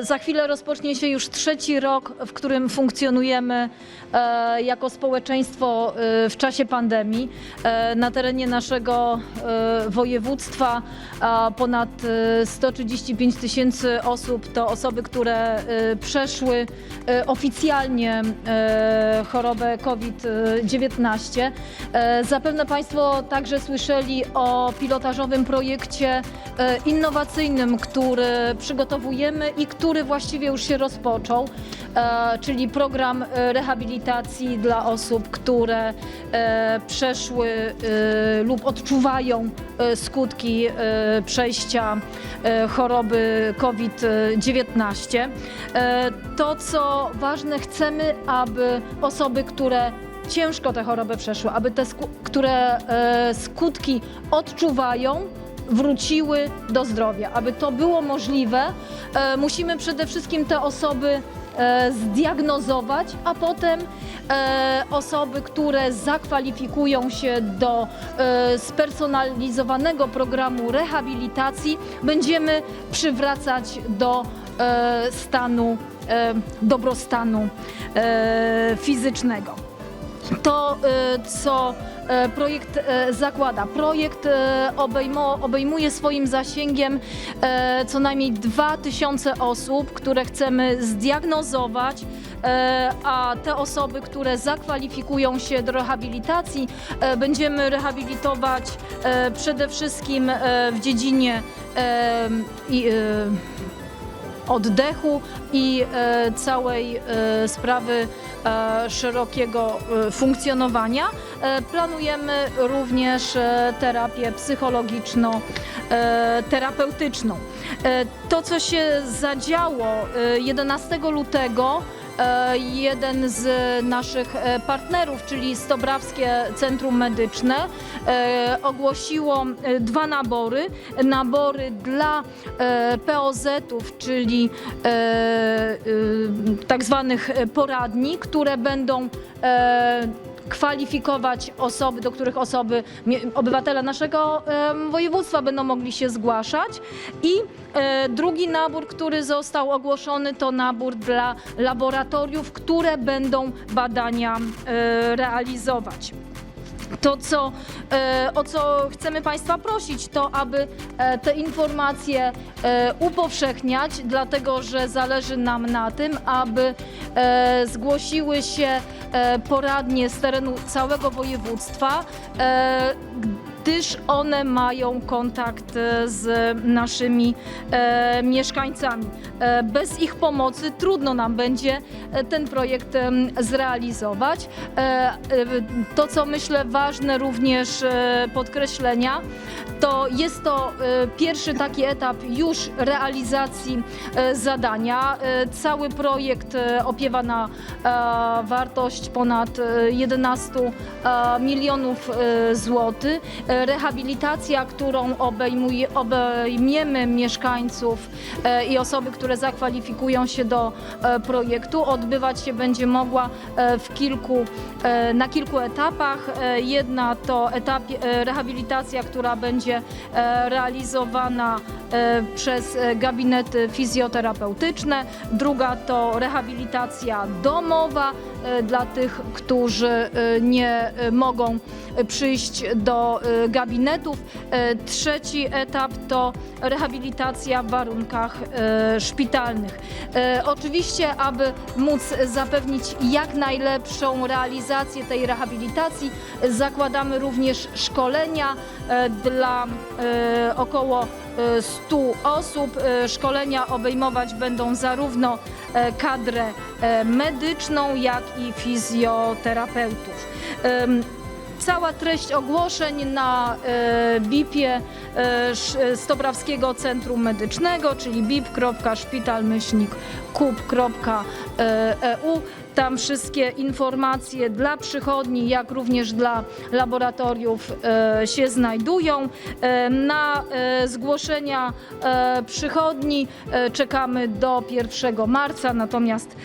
Za chwilę rozpocznie się już trzeci rok, w którym funkcjonujemy e, jako społeczeństwo e, w czasie pandemii. E, na terenie naszego e, województwa a ponad e, 135 tysięcy osób to osoby, które e, przeszły e, oficjalnie e, chorobę COVID-19. E, zapewne Państwo także słyszeli o pilotażowym projekcie innowacyjnym, który przygotowujemy i który właściwie już się rozpoczął, e, czyli program e, rehabilitacji dla osób, które e, przeszły e, lub odczuwają e, skutki e, przejścia e, choroby COVID-19. E, To, co ważne, chcemy, aby osoby, które ciężko tę chorobę przeszły, aby te, które e, skutki odczuwają, wróciły do zdrowia. Aby to było możliwe, e, musimy przede wszystkim te osoby e, zdiagnozować, a potem e, osoby, które zakwalifikują się do spersonalizowanego programu rehabilitacji, będziemy przywracać do stanu, dobrostanu fizycznego to, y, co y, projekt y, zakłada. Projekt y, obejmo, obejmuje swoim zasięgiem co najmniej 2000 osób, które chcemy zdiagnozować, a te osoby, które zakwalifikują się do rehabilitacji, będziemy rehabilitować przede wszystkim w dziedzinie oddechu i e, całej e, sprawy e, szerokiego funkcjonowania. Planujemy również terapię psychologiczno-terapeutyczną. To, co się zadziało e, 11 lutego, jeden z naszych e, partnerów, czyli Stobrawskie Centrum Medyczne, e, ogłosiło e, dwa nabory. Nabory dla e, POZ-ów, czyli e, e, tak zwanych poradni, które będą e, kwalifikować osoby, do których osoby, obywatele naszego województwa będą mogli się zgłaszać. I e, drugi nabór, który został ogłoszony, to nabór dla laboratoriów, które będą badania e, realizować. To, co, e, o co chcemy Państwa prosić, to aby e, te informacje e, upowszechniać, dlatego że zależy nam na tym, aby e, zgłosiły się e, poradnie z terenu całego województwa, e, gdyż one mają kontakt e, z naszymi e, mieszkańcami. E, bez ich pomocy trudno nam będzie ten projekt zrealizować. To, co myślę ważne również podkreślenia, to jest to pierwszy taki etap już realizacji zadania. Cały projekt opiewa na wartość ponad e, 11 e, milionów złotych. Rehabilitacja, którą obejmuje, obejmiemy mieszkańców e, i osoby, które zakwalifikują się do e, projektu, odbywać się będzie mogła e, w kilku, na kilku etapach. Jedna to etap rehabilitacja, która będzie realizowana przez gabinety fizjoterapeutyczne. Druga to rehabilitacja domowa dla tych, którzy nie mogą przyjść do gabinetów. E, Trzeci etap to rehabilitacja w warunkach e, szpitalnych. Oczywiście, aby móc zapewnić jak najlepszą realizację tej rehabilitacji, zakładamy również szkolenia dla około e, 100 osób. Szkolenia obejmować będą zarówno kadrę medyczną, jak i fizjoterapeutów. Cała treść ogłoszeń na e, BIP-ie e, Sz- Stobrawskiego Centrum Medycznego, czyli bip.szpital-kup.eu. Tam wszystkie informacje dla przychodni, jak również dla laboratoriów e, się znajdują. E, Na e, zgłoszenia przychodni czekamy do 1 marca, natomiast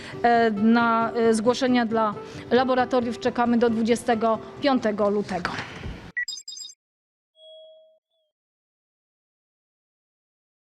na zgłoszenia dla laboratoriów czekamy do 25 lutego.